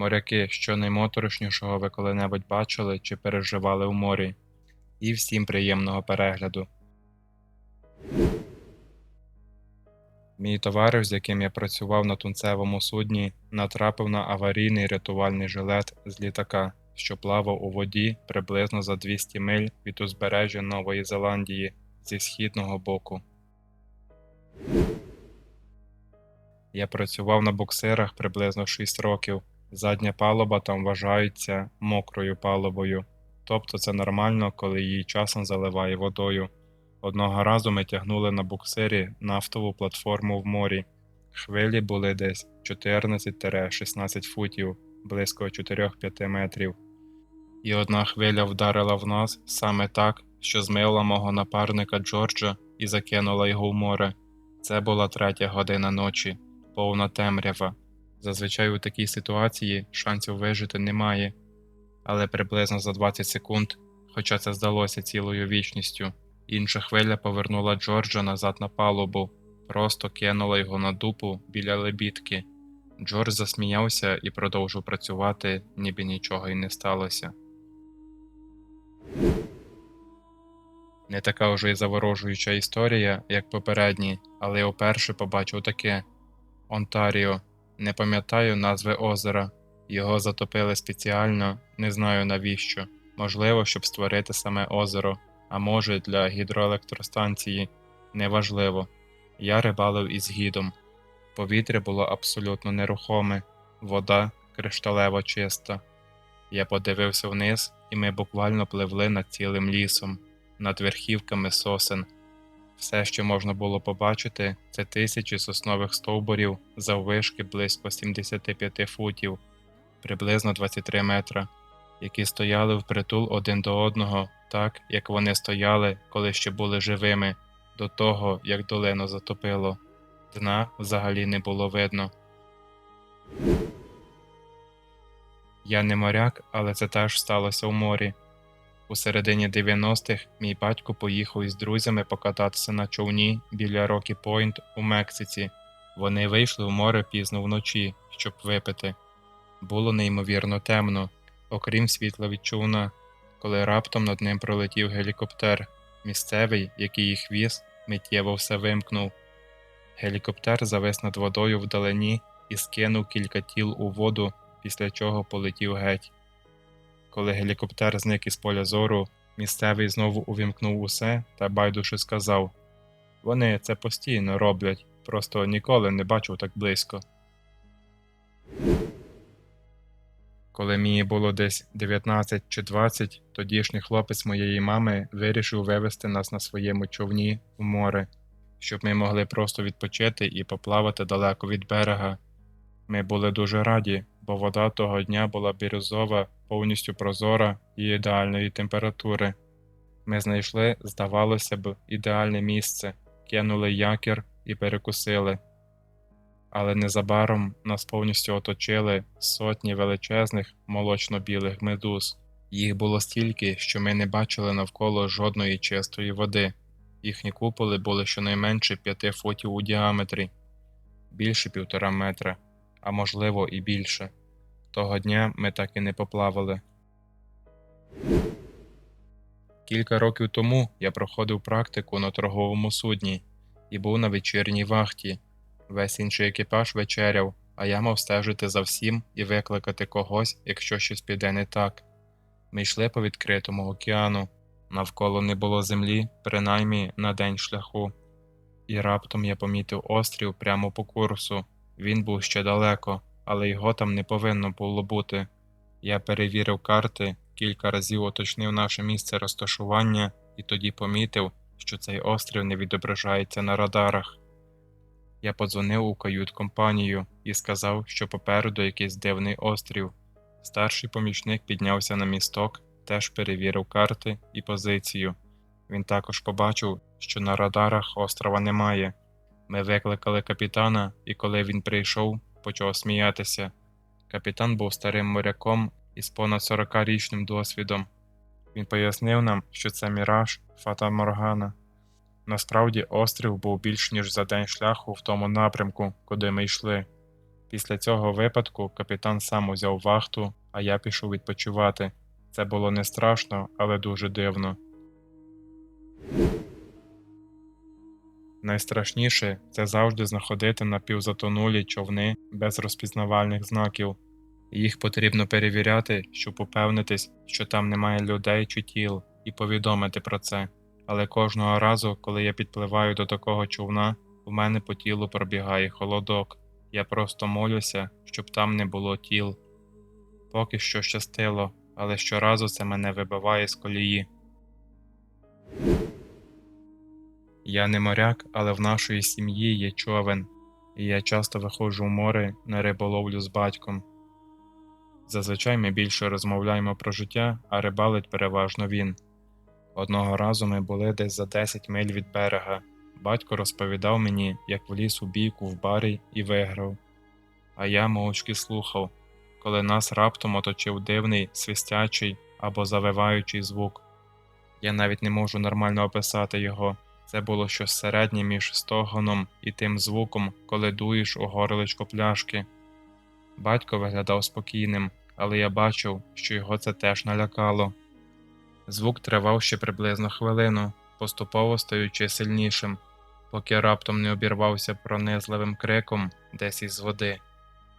моряки, що наймоторошнішого ви коли-небудь бачили чи переживали у морі. І всім приємного перегляду. Мій товариш, з яким я працював на тунцевому судні, натрапив на аварійний рятувальний жилет з літака, що плавав у воді приблизно за 200 миль від узбережжя Нової Зеландії зі східного боку. Я працював на буксирах приблизно 6 років. Задня палуба там вважається мокрою палубою, тобто це нормально, коли її часом заливає водою. Одного разу ми тягнули на буксирі нафтову платформу в морі. Хвилі були десь 14-16 футів, близько 4-5 метрів. І одна хвиля вдарила в нас саме так, що змила мого напарника Джорджа і закинула його в море. Це була третя година ночі, повна темрява. Зазвичай у такій ситуації шансів вижити немає, але приблизно за 20 секунд, хоча це здалося цілою вічністю, інша хвиля повернула Джорджа назад на палубу, просто кинула його на дупу біля лебідки. Джордж засміявся і продовжив працювати, ніби нічого й не сталося. Не така вже й заворожуюча історія, як попередні, але я вперше побачив таке Онтаріо. Не пам'ятаю назви озера. Його затопили спеціально, не знаю навіщо. Можливо, щоб створити саме озеро, а може для гідроелектростанції. Неважливо. Я рибалив із гідом. Повітря було абсолютно нерухоме, вода кришталево чиста. Я подивився вниз, і ми буквально пливли над цілим лісом, над верхівками сосен. Все, що можна було побачити, це тисячі соснових стовбурів заввишки близько 75 футів, приблизно 23 метра, які стояли впритул один до одного, так як вони стояли, коли ще були живими, до того, як долину затопило. Дна взагалі не було видно. Я не моряк, але це теж сталося у морі. У середині 90-х мій батько поїхав із друзями покататися на човні біля Рокі Пойнт у Мексиці. Вони вийшли в море пізно вночі, щоб випити. Було неймовірно темно, окрім світла від човна, коли раптом над ним пролетів гелікоптер. Місцевий, який їх віз, миттєво все вимкнув. Гелікоптер завис над водою вдалині і скинув кілька тіл у воду, після чого полетів геть. Коли гелікоптер зник із поля зору, місцевий знову увімкнув усе та байдуже сказав Вони це постійно роблять, просто ніколи не бачив так близько. Коли мені було десь 19 чи 20, тодішній хлопець моєї мами вирішив вивезти нас на своєму човні в море, щоб ми могли просто відпочити і поплавати далеко від берега. Ми були дуже раді, бо вода того дня була бірюзова, повністю прозора і ідеальної температури. Ми знайшли, здавалося б, ідеальне місце, кинули якір і перекусили. Але незабаром нас повністю оточили сотні величезних молочно-білих медуз. Їх було стільки, що ми не бачили навколо жодної чистої води. Їхні куполи були щонайменше 5 футів у діаметрі, більше півтора метра, а можливо і більше. Того дня ми так і не поплавали. Кілька років тому я проходив практику на торговому судні і був на вечірній вахті. Весь інший екіпаж вечеряв, а я мав стежити за всім і викликати когось, якщо щось піде не так. Ми йшли по відкритому океану, навколо не було землі, принаймні на день шляху. І раптом я помітив острів прямо по курсу. Він був ще далеко, але його там не повинно було бути. Я перевірив карти, кілька разів уточнив наше місце розташування і тоді помітив, що цей острів не відображається на радарах. Я подзвонив у кают-компанію і сказав, що попереду якийсь дивний острів. Старший помічник піднявся на місток, теж перевірив карти і позицію. Він також побачив, що на радарах острова немає. Ми викликали капітана, і коли він прийшов, почав сміятися. Капітан був старим моряком із понад 40-річним досвідом. Він пояснив нам, що це міраж Фата Моргана. Насправді острів був більш ніж за день шляху в тому напрямку, куди ми йшли. Після цього випадку капітан сам узяв вахту, а я пішов відпочивати. Це було не страшно, але дуже дивно. Найстрашніше це завжди знаходити напівзатонулі човни без розпізнавальних знаків. Їх потрібно перевіряти, щоб упевнитись, що там немає людей чи тіл, і повідомити про це. Але кожного разу, коли я підпливаю до такого човна, в мене по тілу пробігає холодок. Я просто молюся, щоб там не було тіл. Поки що щастило, але щоразу це мене вибиває з колії. Я не моряк, але в нашої сім'ї є човен, і я часто виходжу в море на риболовлю з батьком. Зазвичай ми більше розмовляємо про життя, а рибалить переважно він. Одного разу ми були десь за 10 миль від берега. Батько розповідав мені, як вліз у бійку в барі і виграв. А я мовчки слухав, коли нас раптом оточив дивний, свистячий або завиваючий звук. Я навіть не можу нормально описати його. Це було щось середнє між стогоном і тим звуком, коли дуєш у горличко пляшки. Батько виглядав спокійним, але я бачив, що його це теж налякало. Звук тривав ще приблизно хвилину, поступово стаючи сильнішим, поки раптом не обірвався пронизливим криком десь із води.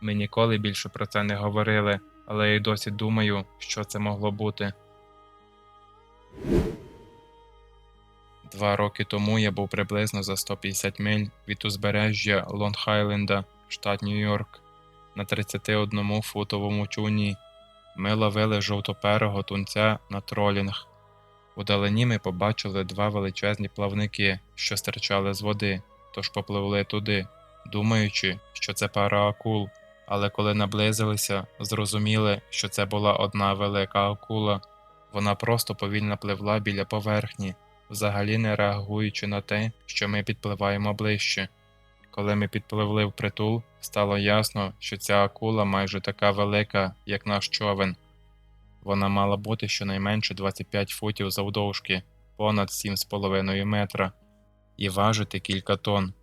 Ми ніколи більше про це не говорили, але я й досі думаю, що це могло бути. Два роки тому я був приблизно за 150 миль від узбережжя Лонг-Хайленда, штат Нью-Йорк, на 31 футовому човні. Ми ловили жовтоперого тунця на тролінг. Удалині ми побачили два величезні плавники, що стирчали з води, тож попливли туди, думаючи, що це пара акул, але коли наблизилися, зрозуміли, що це була одна велика акула. Вона просто повільно пливла біля поверхні, взагалі не реагуючи на те, що ми підпливаємо ближче. Коли ми підпливли в притул, стало ясно, що ця акула майже така велика, як наш човен. Вона мала бути щонайменше 25 футів завдовжки, понад 7,5 метра, і важити кілька тонн.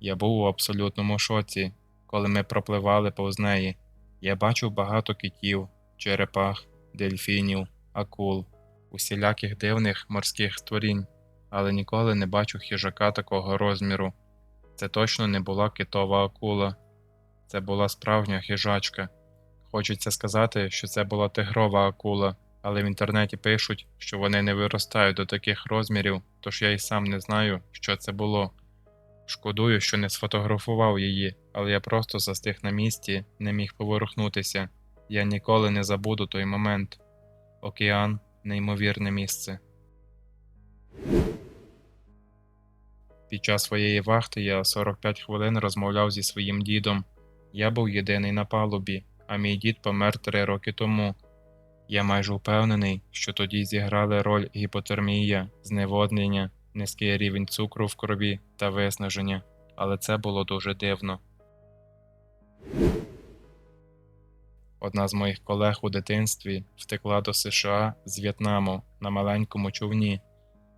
Я був у абсолютному шоці, коли ми пропливали повз неї. Я бачив багато китів, черепах, дельфінів, акул, усіляких дивних морських створінь, але ніколи не бачив хижака такого розміру. Це точно не була китова акула, це була справжня хижачка. Хочеться сказати, що це була тигрова акула, але в інтернеті пишуть, що вони не виростають до таких розмірів, тож я й сам не знаю, що це було. Шкодую, що не сфотографував її, але я просто застиг на місці, не міг поворухнутися. Я ніколи не забуду той момент. Океан неймовірне місце. Під час своєї вахти я 45 хвилин розмовляв зі своїм дідом. Я був єдиний на палубі, а мій дід помер три роки тому. Я майже впевнений, що тоді зіграли роль гіпотермія, зневоднення, низький рівень цукру в крові та виснаження, але це було дуже дивно. Одна з моїх колег у дитинстві втекла до США з В'єтнаму на маленькому човні.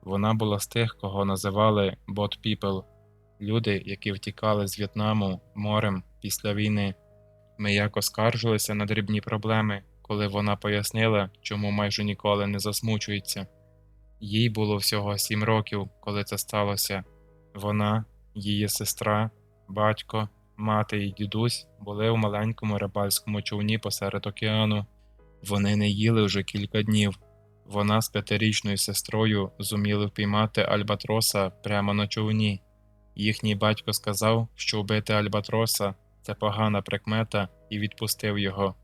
Вона була з тих, кого називали «bot people» – люди, які втікали з В'єтнаму морем після війни. Ми якось скаржилися на дрібні проблеми, коли вона пояснила, чому майже ніколи не засмучується. Їй було всього сім років, коли це сталося. Вона, її сестра, батько, мати і дідусь були у маленькому рибальському човні посеред океану. Вони не їли вже кілька днів. Вона з п'ятирічною сестрою зуміли впіймати альбатроса прямо на човні. Їхній батько сказав, що вбити альбатроса це погана прикмета, і відпустив його.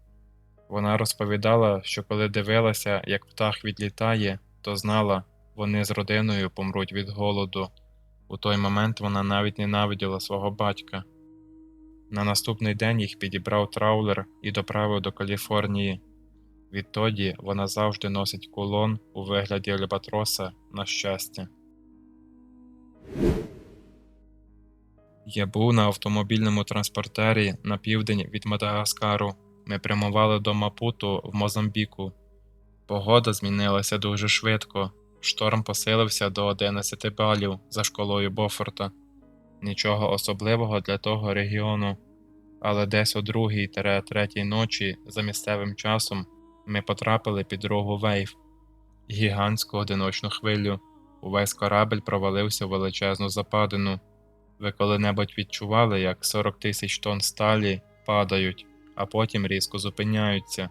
Вона розповідала, що коли дивилася, як птах відлітає, то знала, вони з родиною помруть від голоду. У той момент вона навіть ненавиділа свого батька. На наступний день їх підібрав траулер і доправив до Каліфорнії. Відтоді вона завжди носить кулон у вигляді альбатроса на щастя. Я був на автомобільному транспортері на південь від Мадагаскару. Ми прямували до Мапуту в Мозамбіку. Погода змінилася дуже швидко. Шторм посилився до 11 балів за школою Бофорта. Нічого особливого для того регіону. Але десь о другій та третій ночі за місцевим часом ми потрапили під рогу вейв, гігантську одиночну хвилю. Увесь корабель провалився в величезну западину. Ви коли-небудь відчували, як 40 тисяч тонн сталі падають, а потім різко зупиняються.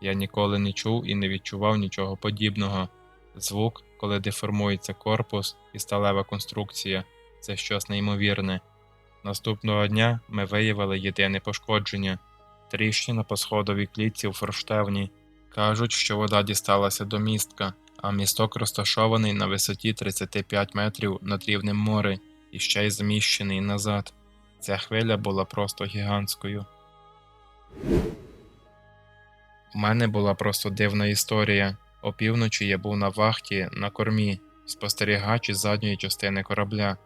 Я ніколи не чув і не відчував нічого подібного. Звук, коли деформується корпус і сталева конструкція, це щось неймовірне. Наступного дня ми виявили єдине пошкодження тріщина по сходовій клітці у форштевні. Кажуть, що вода дісталася до містка, а місток розташований на висоті 35 метрів над рівнем моря і ще й зміщений назад. Ця хвиля була просто гігантською. У мене була просто дивна історія. Опівночі я був на вахті на кормі, спостерігач із задньої частини корабля,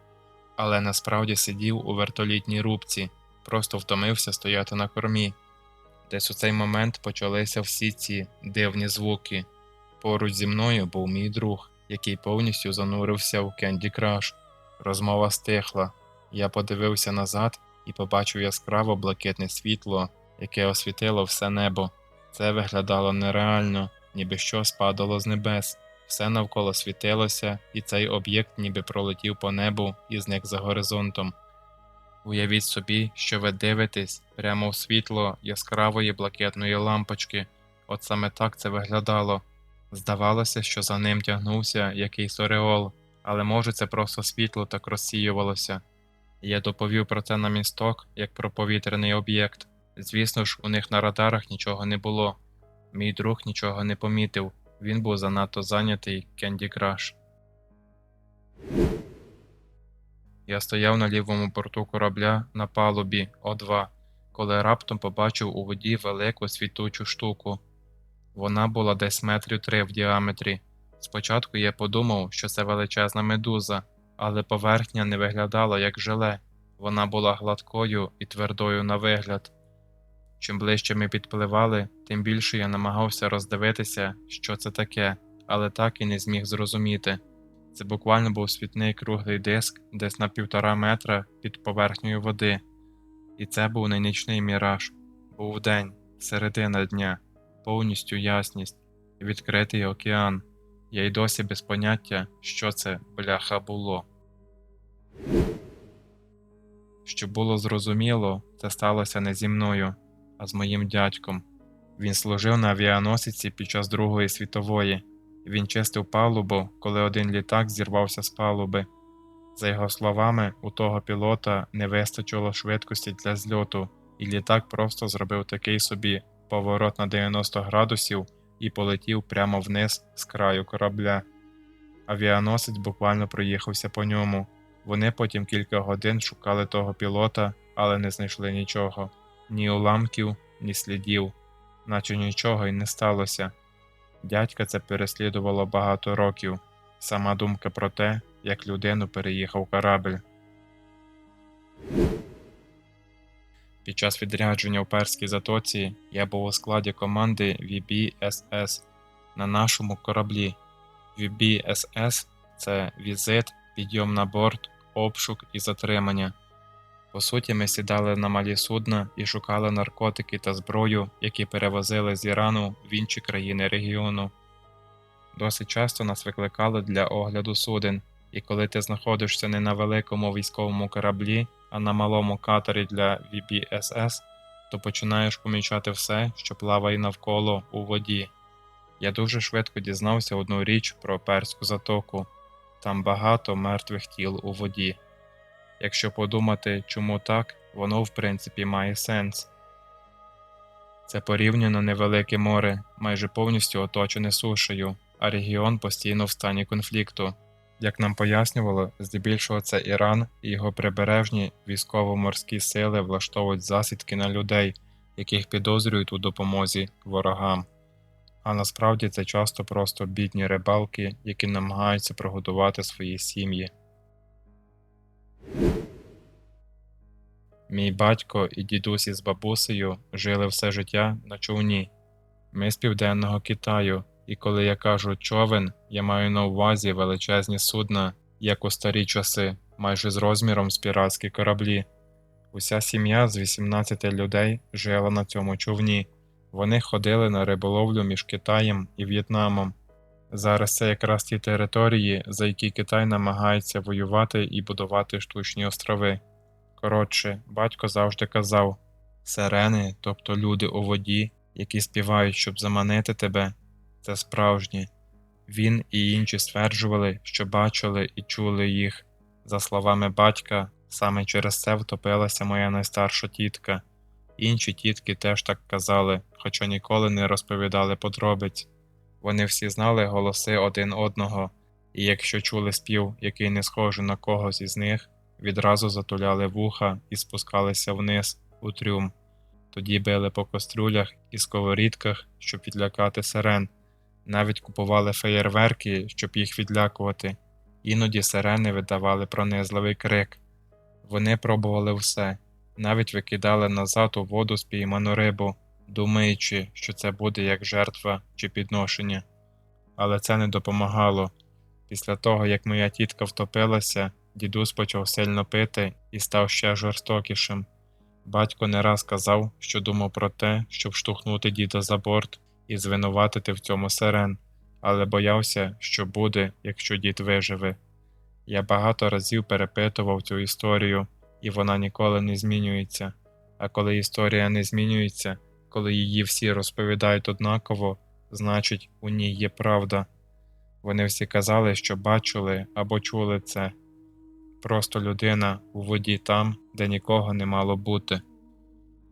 але насправді сидів у вертолітній рубці, просто втомився стояти на кормі. Десь у цей момент почалися всі ці дивні звуки. Поруч зі мною був мій друг, який повністю занурився в Кенді Краш. Розмова стихла. Я подивився назад і побачив яскраво блакитне світло, яке освітило все небо. Це виглядало нереально, ніби щось падало з небес. Все навколо світилося, і цей об'єкт ніби пролетів по небу і зник за горизонтом. Уявіть собі, що ви дивитесь прямо в світло яскравої блакитної лампочки. От саме так це виглядало. Здавалося, що за ним тягнувся якийсь ореол, але може це просто світло так розсіювалося. Я доповів про це на місток, як про повітряний об'єкт. Звісно ж, у них на радарах нічого не було. Мій друг нічого не помітив, він був занадто зайнятий Candy Crush. Я стояв на лівому борту корабля на палубі О2, коли раптом побачив у воді велику світучу штуку. Вона була десь метрів три в діаметрі. Спочатку я подумав, що це величезна медуза, але поверхня не виглядала як желе, вона була гладкою і твердою на вигляд. Чим ближче ми підпливали, тим більше я намагався роздивитися, що це таке, але так і не зміг зрозуміти. Це буквально був світний круглий диск десь на півтора метра під поверхнею води. І це був не нічний міраж, був день, середина дня, повністю ясність, відкритий океан. Я й досі без поняття, що це бляха було. Щоб було зрозуміло, це сталося не зі мною, а з моїм дядьком. Він служив на авіаносиці під час Другої світової. Він чистив палубу, коли один літак зірвався з палуби. За його словами, у того пілота не вистачило швидкості для зльоту, і літак просто зробив такий собі поворот на 90 градусів і полетів прямо вниз з краю корабля. Авіаносець буквально проїхався по ньому. Вони потім кілька годин шукали того пілота, але не знайшли нічого ні уламків, ні слідів, наче нічого й не сталося. Дядька це переслідувало багато років, сама думка про те, як людину переїхав корабель. Під час відрядження в Перській затоці я був у складі команди VBSS на нашому кораблі. VBSS – це візит, підйом на борт, обшук і затримання. По суті, ми сідали на малі судна і шукали наркотики та зброю, які перевозили з Ірану в інші країни регіону. Досить часто нас викликали для огляду суден, і коли ти знаходишся не на великому військовому кораблі, а на малому катері для VBSS, то починаєш помічати все, що плаває навколо у воді. Я дуже швидко дізнався одну річ про перську затоку там багато мертвих тіл у воді. Якщо подумати, чому так, воно в принципі має сенс. Це порівняно невелике море, майже повністю оточене сушею, а регіон постійно в стані конфлікту. Як нам пояснювало, здебільшого це Іран і його прибережні військово-морські сили влаштовують засідки на людей, яких підозрюють у допомозі ворогам. А насправді це часто просто бідні рибалки, які намагаються прогодувати свої сім'ї. Мій батько і дідусь із бабусею жили все життя на човні. Ми з південного Китаю, і коли я кажу човен, я маю на увазі величезні судна, як у старі часи, майже з розміром з піратські кораблі. Уся сім'я з 18 людей жила на цьому човні. Вони ходили на риболовлю між Китаєм і В'єтнамом. Зараз це якраз ті території, за які Китай намагається воювати і будувати штучні острови. Коротше, батько завжди казав сирени, тобто люди у воді, які співають, щоб заманити тебе, це справжні. Він і інші стверджували, що бачили і чули їх. За словами батька, саме через це втопилася моя найстарша тітка. Інші тітки теж так казали, хоча ніколи не розповідали подробиць. Вони всі знали голоси один одного, і якщо чули спів, який не схожий на когось із них, відразу затуляли вуха і спускалися вниз у трюм. Тоді били по каструлях і сковорідках, щоб відлякати сирен. Навіть купували феєрверки, щоб їх відлякувати. Іноді сирени видавали пронизливий крик. Вони пробували все, навіть викидали назад у воду спійману рибу, думаючи, що це буде як жертва чи підношення. Але це не допомагало. Після того, як моя тітка втопилася, дідусь почав сильно пити і став ще жорстокішим. Батько не раз казав, що думав про те, щоб штовхнути діда за борт і звинуватити в цьому сирен, але боявся, що буде, якщо дід виживе. Я багато разів перепитував цю історію, і вона ніколи не змінюється. А коли історія не змінюється, коли її всі розповідають однаково, значить у ній є правда. Вони всі казали, що бачили або чули це. Просто людина у воді там, де нікого не мало бути.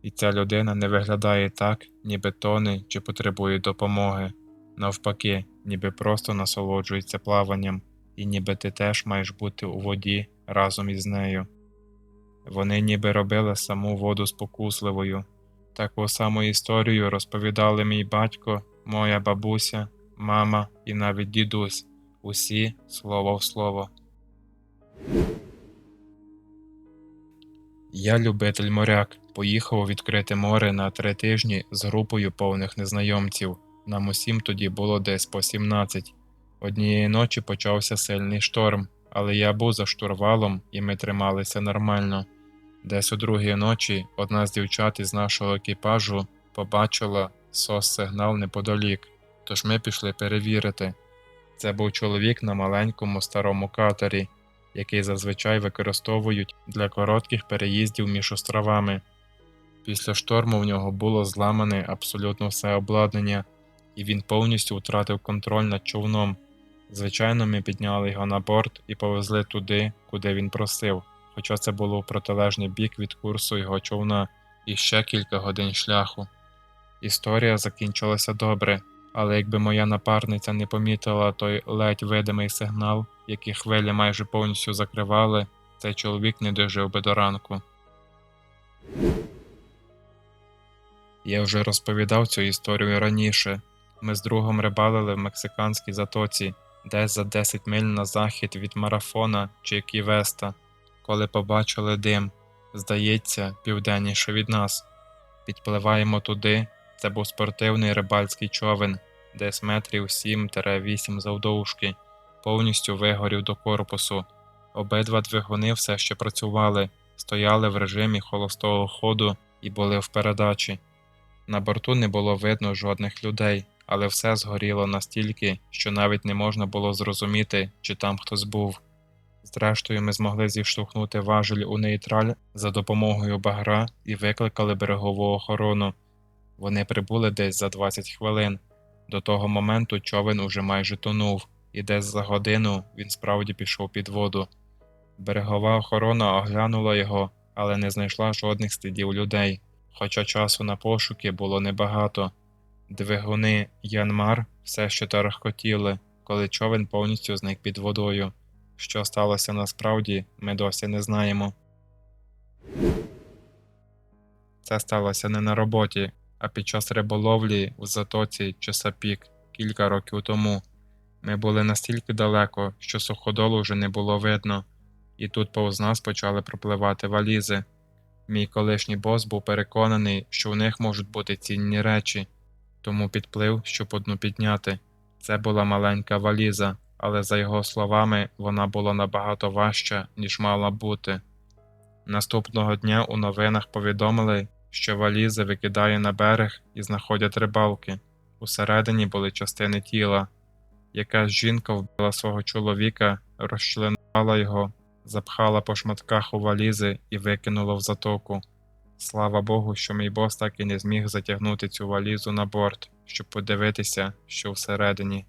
І ця людина не виглядає так, ніби тоне чи потребує допомоги. Навпаки, ніби просто насолоджується плаванням, і ніби ти теж маєш бути у воді разом із нею. Вони ніби робили саму воду спокусливою. Таку саму історію розповідали мій батько, моя бабуся, мама і навіть дідусь, усі слово в слово. Я любитель моряк, поїхав у відкрите море на три тижні з групою повних незнайомців. Нам усім тоді було десь по 17. Однієї ночі почався сильний шторм, але я був за штурвалом і ми трималися нормально. Десь у другій ночі одна з дівчат із нашого екіпажу побачила сос-сигнал неподалік, тож ми пішли перевірити. Це був чоловік на маленькому старому катері, який зазвичай використовують для коротких переїздів між островами. Після шторму в нього було зламане абсолютно все обладнання, і він повністю втратив контроль над човном. Звичайно, ми підняли його на борт і повезли туди, куди він просив, хоча це було протилежний бік від курсу його човна і ще кілька годин шляху. Історія закінчилася добре, але якби моя напарниця не помітила той ледь видимий сигнал, який хвилі майже повністю закривали, цей чоловік не дожив би до ранку. Я вже розповідав цю історію раніше. Ми з другом рибалили в мексиканській затоці, десь за 10 миль на захід від марафона чи Ківеста, коли побачили дим, здається, південніше від нас. Підпливаємо туди. Це був спортивний рибальський човен, десь метрів 7-8 завдовжки, повністю вигорів до корпусу. Обидва двигуни все ще працювали, стояли в режимі холостого ходу і були в передачі. На борту не було видно жодних людей, але все згоріло настільки, що навіть не можна було зрозуміти, чи там хтось був. Зрештою, ми змогли зіштовхнути важель у нейтраль за допомогою багра і викликали берегову охорону. Вони прибули десь за 20 хвилин. До того моменту човен уже майже тонув, і десь за годину він справді пішов під воду. Берегова охорона оглянула його, але не знайшла жодних слідів людей, хоча часу на пошуки було небагато. Двигуни Янмар все ще тарахкотіли, коли човен повністю зник під водою. Що сталося насправді, ми досі не знаємо. Це сталося не на роботі, а під час риболовлі в затоці Чесапік кілька років тому. Ми були настільки далеко, що суходолу вже не було видно, і тут повз нас почали пропливати валізи. Мій колишній бос був переконаний, що в них можуть бути цінні речі, тому підплив, щоб одну підняти. Це була маленька валіза, але за його словами, вона була набагато важча, ніж мала бути. Наступного дня у новинах повідомили, що валізи викидає на берег і знаходять рибалки. Усередині були частини тіла. Якась жінка вбила свого чоловіка, розчленувала його, запхала по шматках у валізи і викинула в затоку. Слава Богу, що мій бос так і не зміг затягнути цю валізу на борт, щоб подивитися, що всередині.